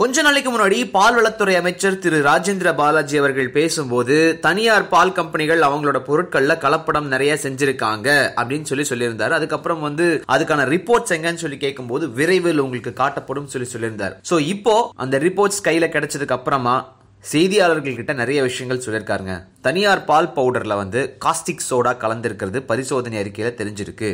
கொஞ்ச நாளைக்கு முன்னாடி பால்வளத்துறை அமைச்சர் திரு ராஜேந்திர பாலாஜி அவர்கள் பேசும்போது தனியார் பால் கம்பெனிகள் அவங்களோட பொருட்கள்ல கலப்படம் நிறைய செஞ்சிருக்காங்க அப்படின்னு சொல்லி சொல்லியிருந்தாரு. அதுக்கப்புறம் வந்து அதுக்கான ரிப்போர்ட்ஸ் எங்கன்னு சொல்லி கேட்கும்போது விரைவில் உங்களுக்கு காட்டப்படும் சொல்லி சொல்லியிருந்தார். சோ இப்போ அந்த ரிப்போர்ட்ஸ் கையில கிடைச்சதுக்கு அப்புறமா செய்தியாளர்கள் கிட்ட நிறைய விஷயங்கள் சொல்லியிருக்காருங்க. தனியார் பால் பவுடர்ல வந்து காஸ்டிக் சோடா கலந்துருக்கிறது பரிசோதனை அறிக்கையில தெரிஞ்சிருக்கு.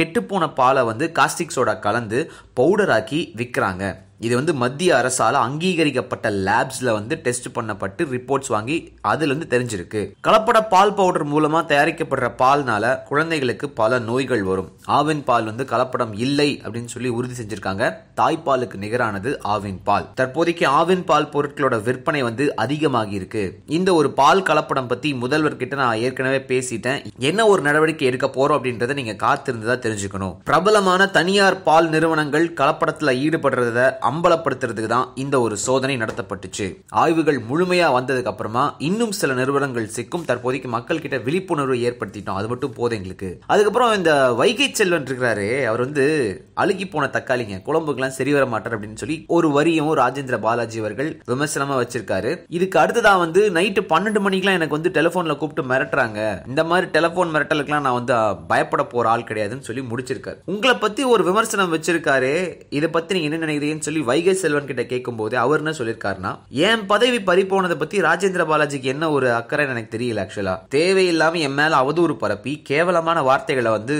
கெட்டுப்போன பாலை வந்து காஸ்டிக் சோடா கலந்து பவுடராக்கி விற்கிறாங்க இது வந்து மத்திய அரசால அங்கீகரிக்கப்பட்ட லேப்ஸ்ல வந்து டெஸ்ட் பண்ணப்பட்டு ரிப்போர்ட்ஸ் வாங்கி அதுல இருந்து தெரிஞ்சிருக்கு. கலப்பட பால் பவுடர் மூலமா தயாரிக்கப்படுற பால்னால குழந்தைகளுக்கு பல நோய்கள் வரும். ஆவின் பால் வந்து கலப்படம் இல்லை அப்படின்னு சொல்லி உறுதி செஞ்சிருக்காங்க. தாய்ப்பாலுக்கு நிகரானது ஆவின் பால். தற்போதைக்கு ஆவின் பால் பொருட்களோட விற்பனை வந்து அதிகமாகி இருக்கு இந்த ஒரு பால் கலப்படம் பத்தி முதல்வர் கிட்ட நான் ஏற்கனவே பேசிட்டேன். என்ன ஒரு நடவடிக்கை எடுக்க போறோம் அப்படின்றத நீங்க காத்திருந்ததா தெரிஞ்சுக்கணும். பிரபலமான தனியார் பால் நிறுவனங்கள் கலப்படத்துல ஈடுபடுறத அம்பலப்படுத்துறதுக்கு தான் இந்த ஒரு சோதனை நடத்தப்பட்டுச்சு. ஆய்வுகள் முழுமையா வந்ததுக்கு அப்புறமா இன்னும் சில நிறுவனங்கள் சிக்கும் தற்போதைக்கு மக்கள் கிட்ட விழிப்புணர்வு ஏற்படுத்திட்டோம். அது மட்டும் போதும் எங்களுக்கு. அதுக்கப்புறம் இந்த வைகை செல்வன் இருக்கிறாரு அவர் வந்து அழுகி போன தக்காளிங்க குழம்புக்கெல்லாம் சரி வர மாட்டார் அப்படின்னு சொல்லி ஒரு வரியும் ராஜேந்திர பாலாஜி அவர்கள் விமர்சனமா வச்சிருக்காரு. இதுக்கு அடுத்ததான் வந்து நைட்டு பன்னெண்டு மணிக்கெல்லாம் எனக்கு வந்து டெலிபோன்ல கூப்பிட்டு மிரட்டுறாங்க. இந்த மாதிரி டெலிபோன் மிரட்டலுக்குலாம் நான் வந்து பயப்பட போற ஆள் கிடையாதுன்னு சொல்லி முடிச்சிருக்காரு. உங்களை பத்தி ஒரு விமர்சனம் வச்சிருக்காரு. இதை பத்தி நீங்க என்ன நினைக்கிறீங்கன்னு சொல்லி வைகை செல்வன் கிட்ட கேட்கும்போது அவர் என்ன சொல்லியிருக்காருன்னா என் பதவி பறி போனதை பத்தி ராஜேந்திர பாலாஜிக்கு என்ன ஒரு அக்கறை எனக்கு தெரியல ஆக்சுவலா தேவையில்லாம என் மேல அவதூறு பரப்பி கேவலமான வார்த்தைகளை வந்து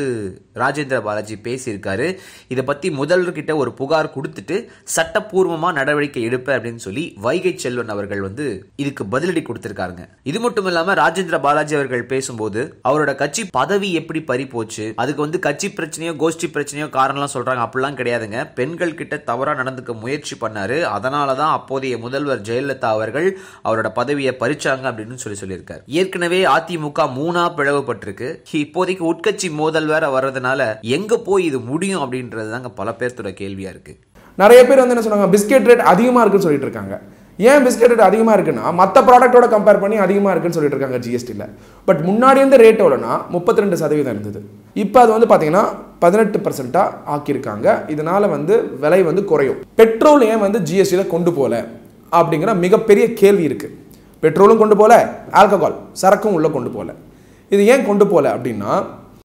ராஜேந்திர பாலாஜி பேசியிருக்காரு. இதை பத்தி முதல்வர்கிட்ட ஒரு புகார் கொடுத்துட்டு சட்டப்பூர்வமா நடவடிக்கை எடுப்பேன் அப்படின்னு சொல்லி வைகை செல்வன் அவர்கள் வந்து இதுக்கு பதிலடி கொடுத்திருக்காருங்க. இது மட்டும் இல்லாம ராஜேந்திர பாலாஜி அவர்கள் பேசும்போது அவரோட கட்சி பதவி எப்படி பறி போச்சு அதுக்கு வந்து கட்சி பிரச்சனையோ கோஷ்டி பிரச்சனையோ காரணம்லாம் சொல்றாங்க அப்படிலாம் கிடையாதுங்க. பெண்கள் கிட்ட தவறா நடந்து நடந்துக்க முயற்சி பண்ணாரு. அதனாலதான் அப்போதைய முதல்வர் ஜெயலலிதா அவர்கள் அவரோட பதவியை பறிச்சாங்க அப்படின்னு சொல்லி சொல்லியிருக்காரு. ஏற்கனவே அதிமுக மூணா பிளவுபட்டிருக்கு. இப்போதைக்கு உட்கட்சி மோதல் வேற வர்றதுனால எங்க போய் இது முடியும் அப்படின்றது தாங்க பல பேர்த்தோட கேள்வியா இருக்கு. நிறைய பேர் வந்து என்ன சொன்னாங்க பிஸ்கெட் ரேட் அதிகமாக இருக்குன்னு சொல்லிட்டு இருக்காங்க. ஏன் பிஸ்கெட் ரேட் அதிகமாக இருக்குன்னா மற்ற ப்ராடக்ட்டோட கம்பேர் பண்ணி அதிகமாக இருக்குன்னு சொல்லிட்டு இருக்காங்க ஜிஎஸ்டியில் பட் முன்னாடி இருந்த ரேட் எவ்வளோனா முப்பத்தி ரெண்டு சதவீதம் இருந்தது. இப்போ அது வந்து பார்த்தீங்கன்னா பதினெட்டு பர்சன்ட்டாக ஆக்கியிருக்காங்க. இதனால் வந்து விலை வந்து குறையும். பெட்ரோல் ஏன் வந்து ஜிஎஸ்டியில் கொண்டு போகல அப்படிங்கிற மிகப்பெரிய கேள்வி இருக்குது பெட்ரோலும் கொண்டு போகல ஆல்கஹால் சரக்கும் உள்ளே கொண்டு போகல இது ஏன் கொண்டு போகல அப்படின்னா